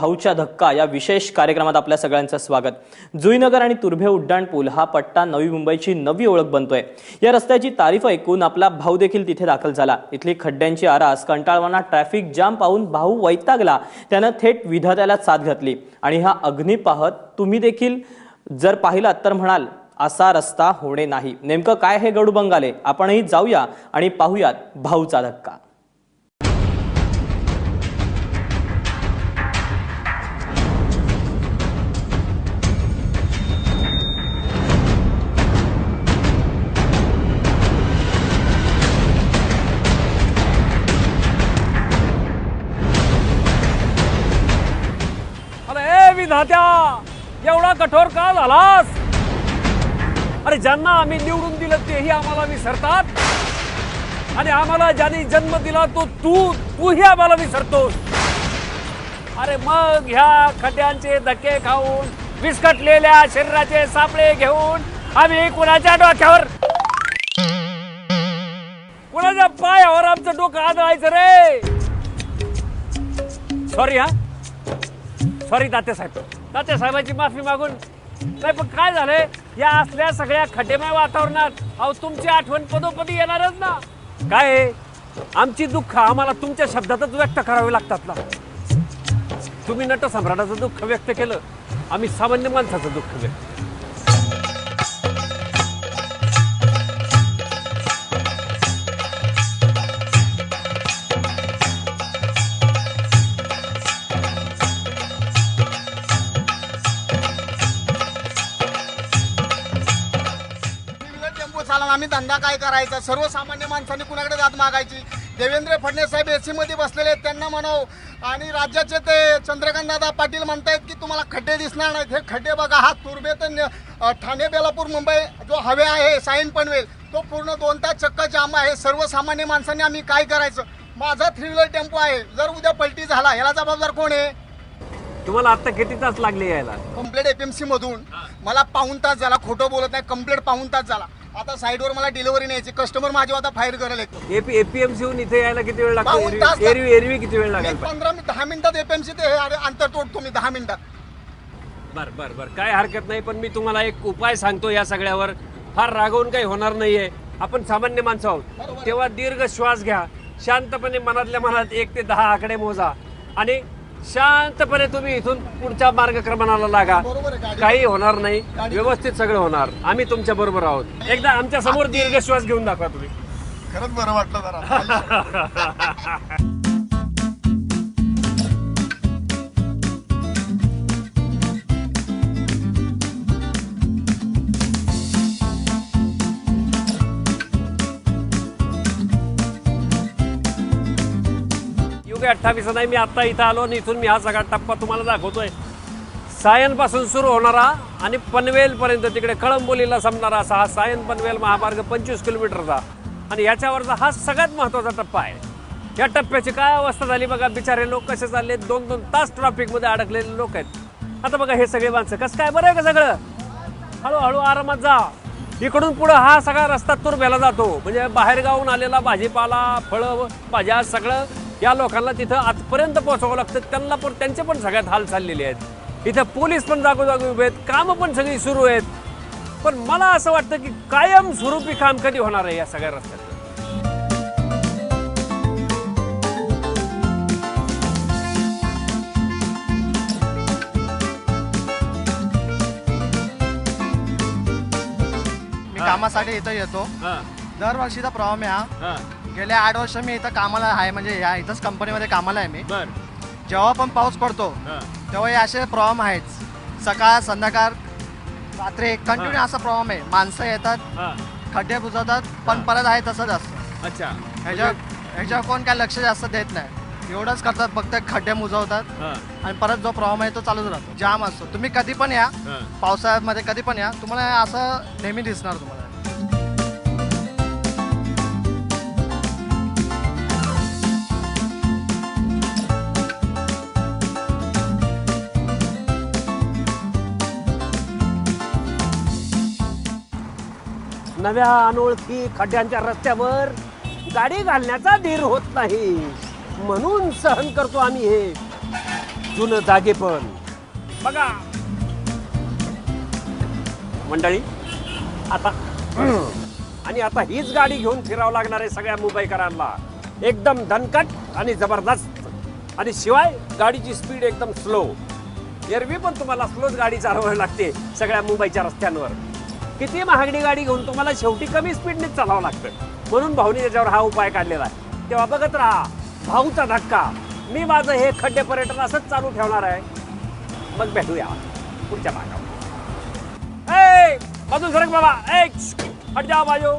भाऊच्या धक्का या विशेष कार्यक्रमात आपल्या सगळ्यांचं स्वागत. जुईनगर आणि तुर्भे उड्डाण पूल हा पट्टा नवी मुंबईची नवी ओळख बनतोय. या रस्त्याची तारीफ ऐकून आपला भाऊ देखील तिथे दाखल झाला. इथली खड्ड्यांची आरास कंटाळवाना ट्रॅफिक जाम पाहून भाऊ वैतागला. त्यानं थेट विधात्याला साथ घातली. आणि हा अग्नी पाहत तुम्ही देखील जर पाहिलात तर म्हणाल असा रस्ता होणे नाही. नेमकं काय हे गडू बंगाले? आपणही जाऊया आणि पाहूयात भाऊचा धक्का. अरे एवढा कठोर का झालास? अरे ज्यांना आम्ही निवडून दिलं तेही आम्हाला विसरतात. आणि आम्हाला ज्यांनी जन्म दिला तो तू तूही आम्हाला विसरतोस. अरे मग ह्या खड्ड्यांचे धक्के खाऊन विस्कटलेल्या शरीराचे सापळे घेऊन आम्ही कुणाच्या डोक्यावर? कुणाच्या पायावर आमचं डोकं आदळायचं रे? सॉरी हा? सॉरी दातेसाहेब दातेसाहेबाची माफी मागून. नाही पण काय झालंय? या असल्या सगळ्या खटेमय वातावरणात अहो तुमची आठवण पदोपदी येणारच ना. काय आमची दुःख आम्हाला तुमच्या शब्दातच व्यक्त करावे लागतात ना. तुम्ही नटसम्राटाचं दुःख व्यक्त केलं आम्ही सामान्य माणसाचं दुःख व्यक्त आम्ही धंदा काय करायचा? सर्वसामान्य माणसांनी कुणाकडे जात मागायची? देवेंद्र फडणवीस साहेब एसी मध्ये बसलेले आहेत त्यांना म्हणाव. आणि राज्याचे ते चंद्रकांत दादा पाटील म्हणतायत की तुम्हाला खड्डे दिसणार नाहीत. हे खड्डे बघा हा तुर्बे तर ठाणे बेलापूर मुंबई जो हवे आहे साईन पनवेल तो पूर्ण दोन तास चक्क जाम आहे. सर्वसामान्य माणसांनी आम्ही काय करायचं? माझा थ्री व्हीलर टेम्पो आहे. जर उद्या पलटी झाला याला जबाबदार कोण आहे? तुम्हाला आता किती तास लागले यायला? कंप्लेट एपीएमसी मधून. मला पाऊन तास झाला खोटं बोलत नाही कंप्लेट पाऊन तास झाला. आता साईडवर मला डिलिव्हरी न्यायची कस्टमर माझी आता फायर करायला येतो. एपी एपीएमसी हून इथे यायला किती वेळ लागतो? पाऊण तास एरवी एरवी एरवी किती वेळ मी लागेल पंधरा मिनिट दहा मिनिटात एपीएमसी ते हे अरे अंतर तोडतो मी दहा मिनिटात. बर बर बर. काय हरकत नाही पण मी तुम्हाला एक उपाय सांगतो या सगळ्यावर. फार रागवून काही होणार नाहीये. आपण सामान्य माणसं आहोत. तेव्हा दीर्घ श्वास घ्या. शांतपणे मनातल्या मनात एक ते दहा आकडे मोजा. आणि शांतपणे तुम्ही इथून पुढच्या मार्गक्रमणाला लागा. काही होणार नाही. व्यवस्थित सगळं होणार. आम्ही तुमच्या बरोबर आहोत. एकदा आमच्यासमोर दीर्घ श्वास घेऊन दाखवा तुम्ही. खरंच बरं वाटलं जरा. रुपये अठ्ठावीस नाही मी आत्ता इथं आलो आणि इथून मी हा सगळा टप्पा तुम्हाला दाखवतोय. सायनपासून सुरू होणारा आणि पनवेलपर्यंत तिकडे कळंबोलीला संपणारा असा हा सायन पनवेल महामार्ग पंचवीस किलोमीटरचा. आणि याच्यावरचा हा सगळ्यात महत्त्वाचा टप्पा आहे. या टप्प्याची काय अवस्था झाली बघा बिचारे लोक कसे चालले दोन दोन तास ट्रॅफिकमध्ये अडकलेले लोक आहेत. आता बघा हे सगळे माणसं कसं काय बरं आहे का सगळं? हळूहळू आरामात जा. इकडून पुढं हा सगळा रस्ता तुरब्याला जातो. म्हणजे बाहेर गावून आलेला भाजीपाला फळं भाज्या सगळं या लोकांना तिथं आजपर्यंत पोहोचावं लागतं. त्यांना पण त्यांचे पण सगळ्यात हाल चाललेले आहेत. इथं पोलीस पण जागोजागी उभे आहेत. कामं पण सगळी सुरू आहेत. पण मला असं वाटतं की कायम स्वरूपी काम कधी होणार आहे या सगळ्या रस्त्यात? मी कामासाठी इथं येतो. दरवर्षीचा प्रॉब्लेम आहे हा. गेल्या आठ वर्ष मी इथं कामाला आहे म्हणजे या इथंच कंपनीमध्ये कामाला आहे मी. बर. जेव्हा पण पाऊस पडतो तेव्हा हे असे प्रॉब्लेम आहेत. सकाळ संध्याकाळ रात्री कंटिन्यू असा प्रॉब्लेम आहे. माणसं येतात खड्डे बुजवतात पण परत आहे तसंच असतं. अच्छा. ह्याच्या ह्याच्यावर कोण काय लक्ष जास्त देत नाही. एवढंच करतात फक्त खड्डे मुजवतात. आणि परत जो प्रॉब्लेम आहे तो चालूच राहतो. जाम असतो. तुम्ही कधी पण या पावसाळ्यामध्ये कधी पण या तुम्हाला असं नेहमी दिसणार तुम्हाला. नव्या अनोळखी खड्ड्यांच्या रस्त्यावर गाडी घालण्याचा धीर होत नाही. म्हणून सहन करतो आम्ही हे. जुनं जागे पण. बघा. मंडळी आता आणि आता हीच गाडी घेऊन फिरावं लागणार आहे सगळ्या मुंबईकरांना. एकदम धनकट आणि जबरदस्त. आणि शिवाय गाडीची स्पीड एकदम स्लो एरवी पण तुम्हाला स्लोच गाडी चालवावी लागते सगळ्या मुंबईच्या रस्त्यांवर. किती महागडी गाडी घेऊन तुम्हाला शेवटी कमी स्पीडनेच चालावं लागतं? म्हणून भाऊने त्याच्यावर हा उपाय काढलेला आहे. तेव्हा बघत राहा भाऊचा धक्का. मी माझं हे खड्डे पर्यटन असंच चालू ठेवणार आहे. मग भेटूया पुढच्या भागावर. ए बाजू सरक बाबा ए हट जा बाजू.